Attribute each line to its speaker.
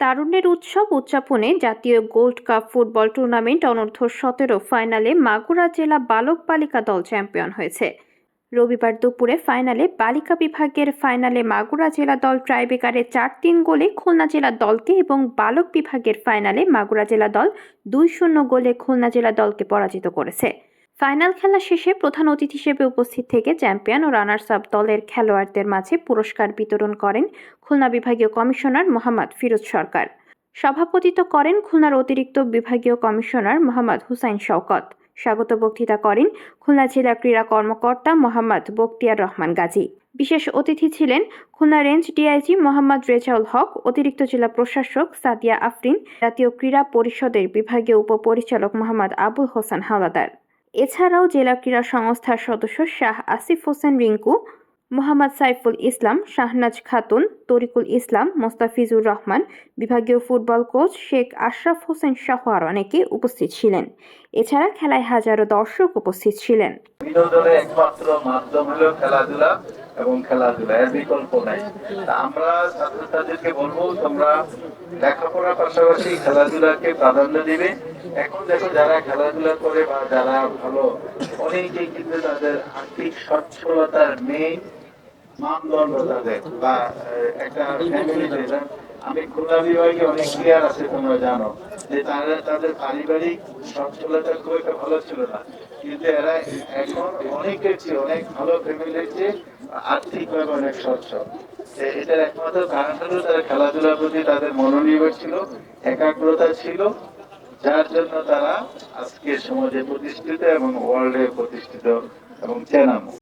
Speaker 1: তারুণ্যের উৎসব উদযাপনে জাতীয় গোল্ড কাপ ফুটবল টুর্নামেন্ট অনূর্ধ্ব সতেরো ফাইনালে মাগুরা জেলা বালক বালিকা দল চ্যাম্পিয়ন হয়েছে। রবিবার দুপুরে ফাইনালে বালিকা বিভাগের ফাইনালে মাগুরা জেলা দল ট্রাইবেকারে চার তিন গোলে খুলনা জেলা দলকে এবং বালক বিভাগের ফাইনালে মাগুরা জেলা দল দুই শূন্য গোলে খুলনা জেলা দলকে পরাজিত করেছে। ফাইনাল খেলা শেষে প্রধান অতিথি হিসেবে উপস্থিত থেকে চ্যাম্পিয়ন ও রানার্স আপ দলের খেলোয়াড়দের মাঝে পুরস্কার বিতরণ করেন খুলনা বিভাগীয় কমিশনার মোহাম্মদ ফিরোজ সরকার। সভাপতিত্ব করেন খুলনার অতিরিক্ত বিভাগীয় কমিশনার মোহাম্মদ হুসাইন শওকত। স্বাগত বক্তৃতা করেন খুলনা জেলা ক্রীড়া কর্মকর্তা মোহাম্মদ বক্তিয়ার রহমান গাজী। বিশেষ অতিথি ছিলেন খুলনা রেঞ্জ ডিআইজি মোহাম্মদ রেজাউল হক, অতিরিক্ত জেলা প্রশাসক সাদিয়া আফরিন, জাতীয় ক্রীড়া পরিষদের বিভাগীয় উপপরিচালক মোহাম্মদ আবুল হোসেন হাওলাদার। এছাড়াও জেলা ক্রীড়া সংস্থার সদস্য শাহ আসিফ হোসেন রিঙ্কু, মোহাম্মদ সাইফুল ইসলাম, শাহনাজ খাতুন, তরিকুল ইসলাম, মোস্তাফিজুর রহমান, বিভাগীয় ফুটবল কোচ শেখ আশরাফ হোসেন সহ আর অনেকে উপস্থিত ছিলেন। এছাড়া খেলায় হাজারো দর্শক উপস্থিত ছিলেন।
Speaker 2: এবং খেলাধুলা, এর বিকল্প নাই। আমরা ছাত্রছাত্রীদেরকে বলব, তোমরা লেখাপড়ার পাশাপাশি খেলাধুলাকে প্রাধান্য দিবে। এখন দেখো যারা খেলাধুলা করে বা যারা ভালো, অনেকেই কিন্তু তাদের আর্থিক সচ্ছলতার মেইন মানদণ্ড তাদের বা একটা ফ্যামিলিতে আমি খুলনা বিভাগে অনেক ক্লিয়ার আছে, তোমরা জানো। যে তারা, তাদের পারিবারিক সচ্ছলতা খুব একটা ভালো ছিল না। কিন্তু এরা এখন অনেকের চেয়ে অনেক ভালো ফ্যামিলির চেয়ে আর্থিকভাবে অনেক সচ্ছল এটার একমাত্র কারণ হলো তারা খেলাধুলার প্রতি তাদের মনোনিবেশ ছিল, একাগ্রতা ছিল, যার জন্য তারা আজকে সমাজে প্রতিষ্ঠিত এবং ওয়ার্ল্ডে প্রতিষ্ঠিত এবং চেনামো